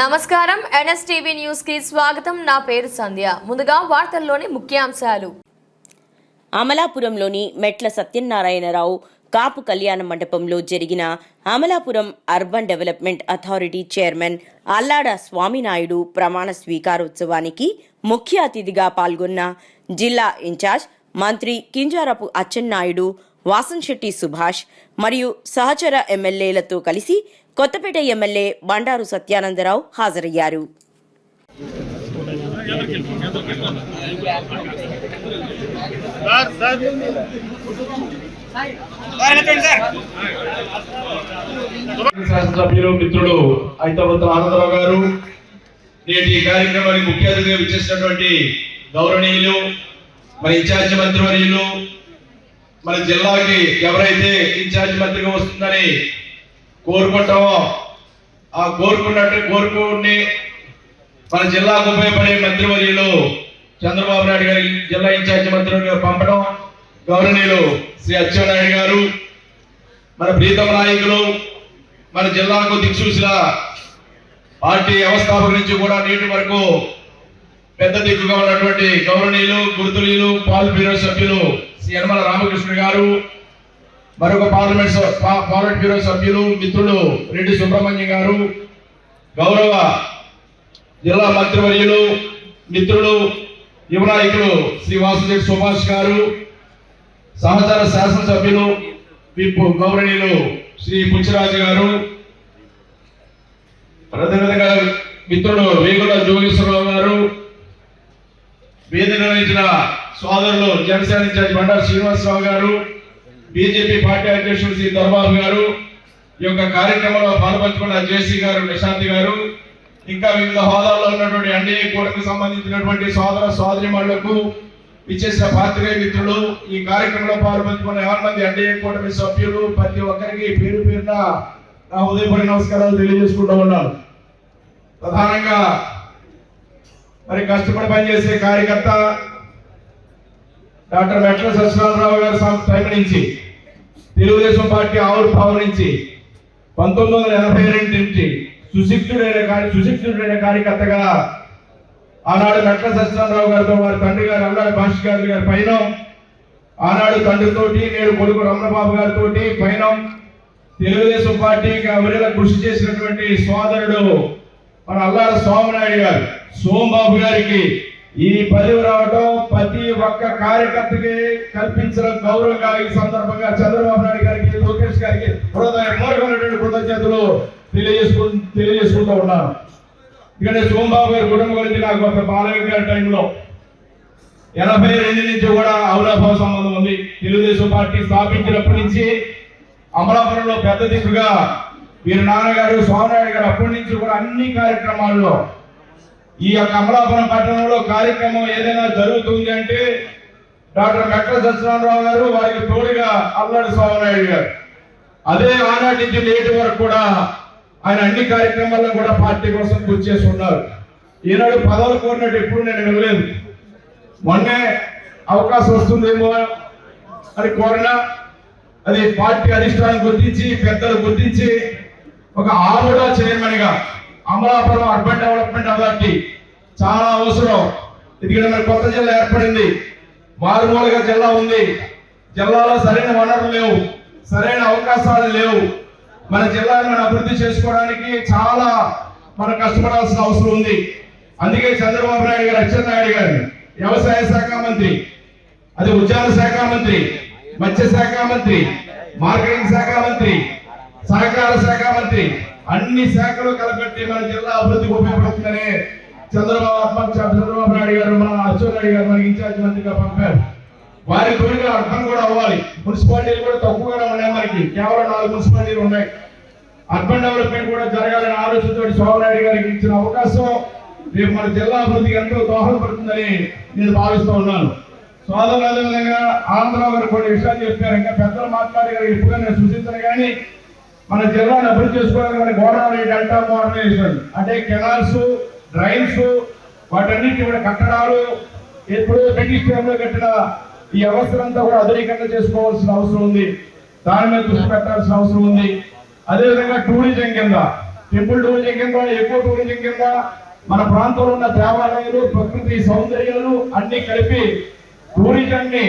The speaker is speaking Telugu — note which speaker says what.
Speaker 1: నమస్కారం. ఎన్ఎస్టీవీ న్యూస్కి స్వాగతం. నా పేరు సంధ్య. ముందుగా వార్తల్లోని ముఖ్యాంశాలు.
Speaker 2: అమలాపురంలోని మెట్ల సత్యనారాయణరావు కాపు కళ్యాణ మండపంలో జరిగిన Amalapuram urban development authority chairman Allada Swaminaidu ప్రమాణ స్వీకారోత్సవానికి ముఖ్య అతిథిగా పాల్గొన్న జిల్లా ఇన్ఛార్జ్ మంత్రి కింజారపు అచ్చెన్నాయుడు వాసంశెట్టి సుభాష్ మరియు సహచర ఎమ్మెల్యేలతో కలిసి కొత్తపేట ఎమ్మెల్యే బండారు సత్యానందరావు హాజరయ్యారు.
Speaker 3: శాసనసభ్యులు మిత్రుడు ఐతవత్తుల ఆనందరావు గారు నేటి ఈ కార్యక్రమానికి ముఖ్య అతిథిగా విచ్చేసినటువంటి గౌరవనీయులు మన ఇన్ఛార్జి మంత్రివర్యులు మన జిల్లాకి ఎవరైతే ఇన్ఛార్జి మంత్రిగా వస్తుందని కోరుకుంటామో ఆ కోరుకున్నట్టు కోరుకుని మన జిల్లాకు ఉపయోగపడే మంత్రివర్యులు చంద్రబాబు నాయుడు గారి జిల్లా ఇన్ఛార్జి మంత్రిగా పంపడం గౌరవనీయులు శ్రీ అచ్చెన్నాయుడు గారు మన ప్రీతమ నాయకులు మన జిల్లాకు దిక్సూసిన పార్టీ వ్యవస్థాపక నుంచి కూడా నేటి వరకు పెద్ద దిక్కుగా ఉన్నటువంటి గౌరవనీయులు గుర్తులీలు పాల్ బ్యూరో సభ్యులు శ్రీ యనమల రామకృష్ణ గారు మరొక పార్లమెంట్ పార్లమెంట్ బ్యూరో సభ్యులు మిత్రులు రెడ్డి సుబ్రహ్మణ్యం గారు గౌరవ జిల్లా మంత్రివర్యులు మిత్రులు యువ నాయకులు శ్రీ వాసుదేవ్ సుభాష్ గారు సహచార శాసనసభ్యులు విప్ గౌరవనీయులు శ్రీ పుచ్చిరాజు గారు అదేవిధంగా మిత్రుడు వేగుల జోగేశ్వరరావు గారు వేదిక నిర్వహించిన సోదరులు జనసేన ఇన్ఛార్జ్ బండారు శ్రీనివాసరావు గారు బీజేపీ పార్టీ అధ్యక్షుడు శ్రీ దర్బాబు గారు ఈ యొక్క కార్యక్రమంలో పాల్పంచుకున్న జేసీ గారు నిశాంతి గారు ఇంకా వివిధ హోదాల్లో ఉన్నటువంటి ఎన్డీఏ కూటమికి సంబంధించినటువంటి సోదర సోదరిమణులకు ఇచ్చేసిన పాత్రికేయ మిత్రులు ఈ కార్యక్రమంలో పాల్పంచుకున్న ఎవరి మంది ఎన్డీఏ కూటమి సభ్యులు ప్రతి ఒక్కరికి పేరు పేరున నా ఉదయపూర్వక నమస్కారాలు తెలియజేసుకుంటూ ఉన్నాను. ప్రధానంగా మరి కష్టపడి పనిచేసే కార్యకర్త డాక్టర్ మెట్ల సత్యనారాయణరావు గారి సం- టైం నుంచి తెలుగుదేశం పార్టీ ఆవిర్భావం నుంచి పంతొమ్మిది వందల ఎనభై రెండు నుంచి సుశిక్షుడైన కార్య సుశిక్షుడైన కార్యకర్తగా ఆనాడు మెట్ల సత్యనారాయణరావు గారితో వారి తండ్రి గారు అల్లాడి భాష గారి గారి పైన ఆనాడు తండ్రితోటి నేడు కొడుకు రమణబాబు గారితో పైన తెలుగుదేశం పార్టీకి అవిరల కృషి చేసినటువంటి సోదరుడు మన అల్లాడ సోమనాయుడు గారు సోమబాబు గారికి ఈ పదవి రావడం ప్రతి ఒక్క కార్యకర్తకి కల్పించిన గౌరవంగా ఈ సందర్భంగా చంద్రబాబు నాయుడు గారికి లోకేష్ గారికి హృదయపూర్వకమైనటువంటి కృతజ్ఞతలు తెలియజేసుకు తెలియజేసుకుంటూ ఉన్నాను. ఇక్కడ సోమబాబు గారి కుటుంబం గురించి నాకు ఒక బాలయ్య గారి టైంలో ఎనభై రెండు నుంచి కూడా అవినాభావ సంబంధం ఉంది. తెలుగుదేశం పార్టీ స్థాపించినప్పటి నుంచి అమలాపురంలో పెద్ద దిక్కుగా వీరి నాన్నగారు స్వామినాయుడు గారు అప్పటి నుంచి కూడా అన్ని కార్యక్రమాల్లో ఈ యొక్క అమలాపురం పట్టణంలో కార్యక్రమం ఏదైనా జరుగుతుంది అంటే డాక్టర్ మెట్ల సత్యనారాయణరావు గారు వారికి తోడుగా అల్లాడి స్వామినాయుడు గారు. అదే ఆనాటి నుంచి నేటి వరకు కూడా ఆయన అన్ని కార్యక్రమాల్లో కూడా పార్టీ కోసం గుర్తు చేసి ఉన్నారు. ఈనాడు పదవులు కోరినట్టు ఎప్పుడు నేను వినలేదు. మొన్నే అవకాశం వస్తుందేమో అని కోరినా అది పార్టీ అధిష్టానం గుర్తించి పెద్దలు గుర్తించి ఒక ఆరుడా చైర్మన్గా అమలాపురం అర్బన్ డెవలప్మెంట్ అథారిటీ చాలా అవసరం. ఎందుకంటే మరి కొత్త జిల్లా ఏర్పడింది. మారుమూలగా జిల్లా ఉంది. జిల్లాలో సరైన వనరులు లేవు. సరైన అవకాశాలు లేవు. మన జిల్లాను మనం అభివృద్ధి చేసుకోవడానికి చాలా మనం కష్టపడాల్సిన అవసరం ఉంది. అందుకే చంద్రబాబు నాయుడు గారు అచ్చెన్నాయుడు గారు వ్యవసాయ శాఖ మంత్రి అది ఉద్యాన శాఖ మంత్రి మత్స్య శాఖ మంత్రి మార్కెటింగ్ శాఖ మంత్రి సహకార శాఖ మంత్రి అన్ని శాఖలు కలపెట్టి మన జిల్లా అభివృద్ధికి ఉపయోగపడుతుందనే చంద్రబాబు ఆత్మ- చంద్రబాబు నాయుడు గారు మన అచ్చెన్నాయుడు గారు మనకి ఇన్ఛార్జ్ మంత్రిగా పంపారు. వారి గురించి అర్థం కూడా అవ్వాలి. మున్సిపాలిటీలు కూడా తక్కువగానే ఉన్నాయి మనకి. కేవలం నాలుగు మున్సిపాలిటీలు ఉన్నాయి. అర్బన్ డెవలప్మెంట్ కూడా జరగాలనే ఆలోచనతో సోమనాయుడు గారికి ఇచ్చిన అవకాశం రేపు మన జిల్లా అభివృద్ధికి ఎంతో దోహదపడుతుందని నేను భావిస్తూ ఉన్నాను. సోదరులు అదేవిధంగా ఆంధ్రరావు గారు కొన్ని విషయాలు చెప్పారు. ఇంకా పెద్దలు మాట్లాడే గారు నేను సూచించను కానీ మన జిల్లాను అభివృద్ధి చేసుకోవడానికి మన గోదావరి డెల్టా మోడర్నైజేషన్ అంటే కెనాల్స్ రైల్స్ వాటన్నిటి కూడా కట్టడాలు ఎప్పుడు బ్రిటిష్ టైంలో కట్టిన ఈ అవసరంతా కూడా ఆధునీకరణ చేసుకోవాల్సిన అవసరం ఉంది. దాని మీద దృష్టి పెట్టాల్సిన అవసరం ఉంది. అదేవిధంగా టూరిజం కింద టెంపుల్ టూరిజం కింద ఎక్కువ టూరిజం కింద మన ప్రాంతంలో ఉన్న దేవాలయాలు ప్రకృతి సౌందర్యాలు అన్ని కలిపి టూరిజం ని